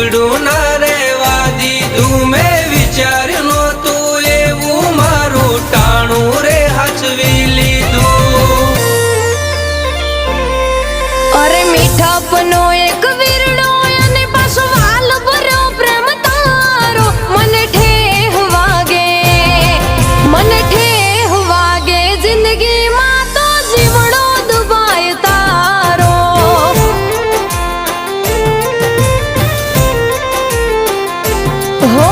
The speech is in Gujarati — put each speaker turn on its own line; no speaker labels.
જીવડું ના રેવા દીધું મેં વિચાર્યું નતું એવું મારું ટાણું રે હચવી લીધું.
અરે મીઠાપનો हो